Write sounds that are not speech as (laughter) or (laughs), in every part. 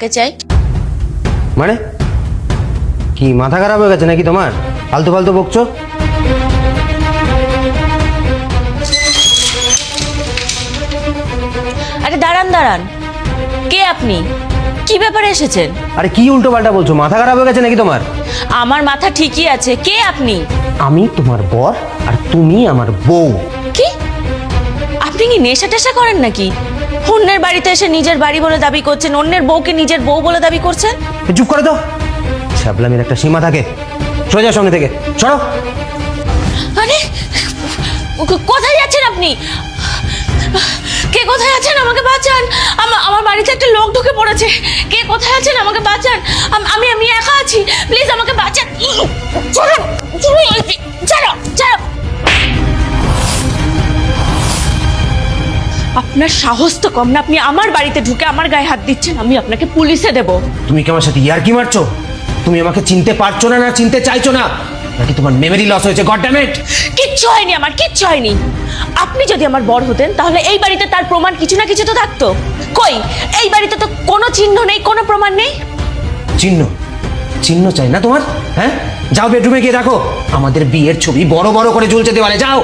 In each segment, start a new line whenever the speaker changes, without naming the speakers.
কাকে চাই।
মানে? কি মাথা খারাপ হয়ে গেছে নাকি তোমার? ফালতু ফালতু বকছো?
আরে দাঁড়ান দাঁড়ান। কে আপনি? কি ব্যাপারে এসেছেন?
আরে কি উল্টো পাল্টা বলছো? মাথা খারাপ হয়ে গেছে নাকি তোমার?
আমার মাথা ঠিকই আছে। কে আপনি?
আমি তোমার বর আর তুমি আমার বউ।
কি? আপনি কি নেশা টেশা করেন নাকি? অন্যের বাড়িতে এসে নিজের বাড়ি বলে দাবি করছেন অন্যের বউকে নিজের বউ বলে দাবি করছেন?
চুপ করে তো। শ্যাবলামির একটা সীমা থাকে। যাও সামনে থেকে। সরো।
আরে কোথায় যাচ্ছেন আপনি? কে কোথায় আছেন? আমাকে বাঁচান। আমা- আমার বাড়িতে একটা লোক ঢুকে পড়েছে। কে কোথায় আছেন? আমাকে বাঁচান। আমি আমি একা আছি। প্লিজ আমাকে বাঁচান। ছাড়ো ছাড়ো আপনার সাহস তো কম না। আপনি আমার বাড়িতে ঢুকে আমার গায়ে হাত দিচ্ছেন আমি আপনাকে পুলিশে দেবো।
তুমি কি আমার সাথে ইয়ার কি মারছো? তুমি আমাকে চিনতে পারছ না না চিনতে চাইছো না? নাকি তোমার মেমরি লস হয়েছে? গড ড্যামেট
কিচ্ছু হয়নি আমার কিচ্ছু হয়নি। আপনি যদি আমার বড় হতেন তাহলে এই বাড়িতে তার প্রমাণ কিছু না কিছু তো থাকতো। কই? এই বাড়িতে তো কোনো চিহ্ন নেই কোনো প্রমাণ নেই?
চিহ্ন? চিহ্ন চাই না তোমার? হ্যাঁ? যাও বেডরুমে গিয়ে রাখো আমাদের বিয়ের ছবি বড় বড় করে ঝুলছে দেওয়ালে যাও।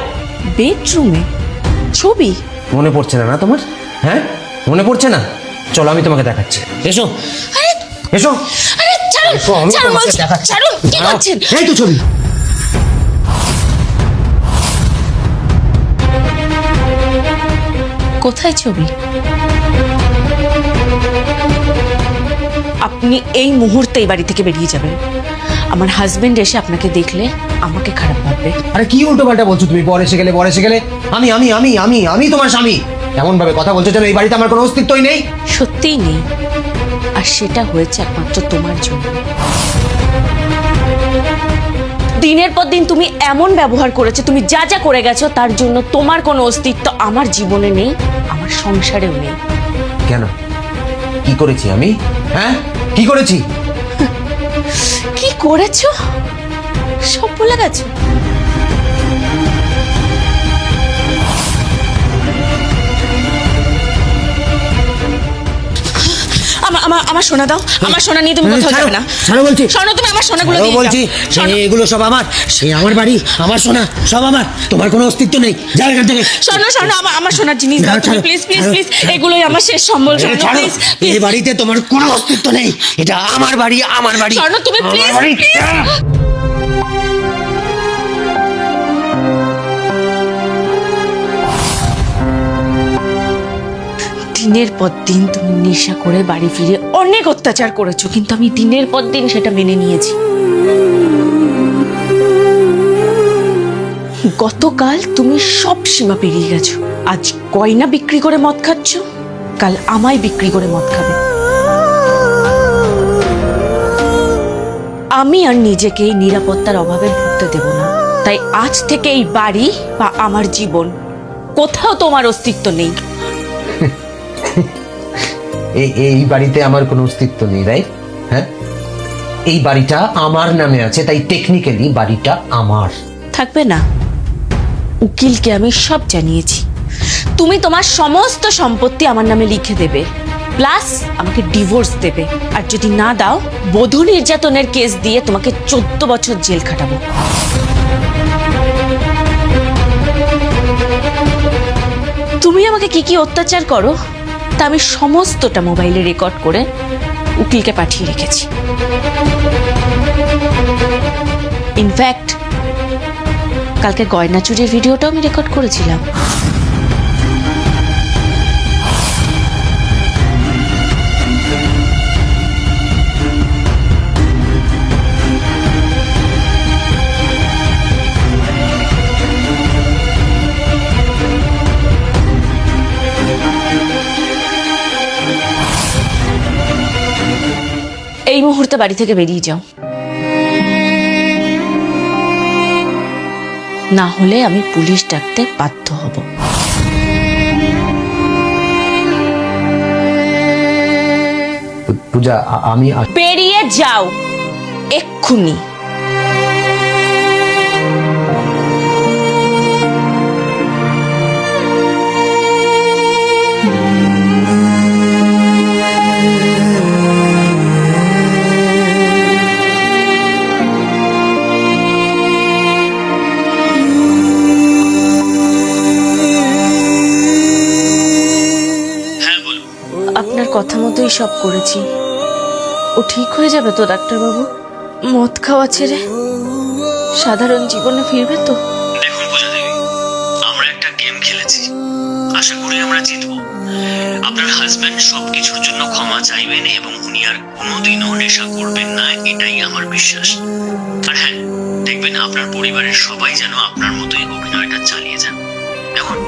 বেডরুমে ছবি?
মনে পড়ছে না না তোমার? হ্যাঁ? মনে পড়ছে না? চলো আমি তোমাকে দেখাচ্ছি। এসো। এসো। আমি তোমাকে দেখাচ্ছি। এই তো ছবি।
কোথায় ছবি? আপনি এই মুহূর্তে এই বাড়ি থেকে বেরিয়ে যাবেন। আমার হাজবেন্ড এসে আপনাকে দেখলে আমাকে খারাপ ভাববে।
আরে কি উল্টো পাল্টা বলছো তুমি? পরে এসে গেলে পরে এসে গেলে। আমি আমি আমি আমি আমি তোমার স্বামী। এমন ভাবে কথা বলছো যেন এই বাড়িতে আমার কোনো অস্তিত্বই নেই।
সত্যিই নেই। আর সেটা হয়েছে একমাত্র তোমার জন্য। দিনের পর দিন তুমি এমন ব্যবহার করেছ তুমি যা যা করে গেছো তার জন্য তোমার কোনো অস্তিত্ব আমার জীবনে নেই আমার সংসারেও নেই।
কেন? কি করেছি আমি? হ্যাঁ? কি করেছি? (laughs)
করেছ? সব ভুলে গেছো? আমার সোনা দাও। আমার সোনা নিয়ে তুমি কোথাও যাবে না।
ছাড়ো বলছি।
সোনা তুমি আমার সোনাগুলো দিয়ে
বলছি।
সোনা-
এগুলো সব আমার সেই আমার বাড়ি আমার সোনা সব আমার। তোমার কোনো অস্তিত্ব নেই। যাও এখান থেকে।
স্বর্ণ স্বর্ণ আমার আমার সোনার জিনিস দাও প্লিজ প্লিজ প্লিজ এগুলোই আমার শেষ সম্বল প্লিজ
এই বাড়িতে তোমার কোনো অস্তিত্ব নেই। এটা আমার বাড়ি আমার বাড়ি।
স্বর্ণ তুমি
আমার
প্লিজ দিনের পর দিন তুমি নেশা করে বাড়ি ফিরে অনেক অত্যাচার করেছ, কিন্তু আমি দিনের পর দিন সেটা মেনে নিয়েছি। গতকাল তুমি সব সীমা পেরিয়ে গেছো। আজ গয়না বিক্রি করে মদ খাচ্ছ, কাল আমায় বিক্রি করে মদ খাবে। আমি আর নিজেকে নিরাপত্তার অভাবে ভুগতে দেব না। তাই আজ থেকে এই বাড়ি বা আমার জীবন কোথাও তোমার অস্তিত্ব নেই।
এই বাড়িতে আমার কোনো অস্তিত্ব নেই রাইট হ্যাঁ? এই বাড়িটা আমার নামে আছে, তাই টেকনিক্যালি বাড়িটা আমার।
থাকবে না। উকিলকে আমি সব জানিয়েছি। তুমি তোমার সমস্ত সম্পত্তি আমার নামে লিখে দেবে। প্লাস আমাকে ডিভোর্স দেবে। আর যদি না দাও, বধূ নির্যাতনের কেস দিয়ে তোমাকে চোদ্দ বছর জেল খাটাবো। তুমি আমাকে কি কি অত্যাচার করো? তা আমি সমস্তটা মোবাইলে রেকর্ড করে উকিলকে পাঠিয়ে রেখেছি। ইনফ্যাক্ট কালকে গয়না চুরির ভিডিওটাও আমি রেকর্ড করেছিলাম। এই মুহূর্তে বাড়ি থেকে বেরিয়ে যাও। না হলে আমি পুলিশ ডাকতে বাধ্য হব।
পূজা আমি
বেরিয়ে যাও। এক্ষুনি। কথা মতোই সব করেছি। ও ঠিক হয়ে যাবে তো, ডাক্তারবাবু? মদ খাওয়া ছেড়ে সাধারণ জীবনে ফিরবে তো?
দেখুন পূজা দেবী আমরা একটা গেম খেলেছি। আশা করি আমরা জিতবো। আপনার হাজবেন্ড সবকিছুর জন্য ক্ষমা চাইবেন এবং উনি আর কোনোদিনও নেশা করবেন না, এটাই আমার বিশ্বাস। আর হ্যাঁ দেখবেন আপনার পরিবারের সবাই যেন আপনার মতোই অভিনয়টা চালিয়ে যান। দেখুন।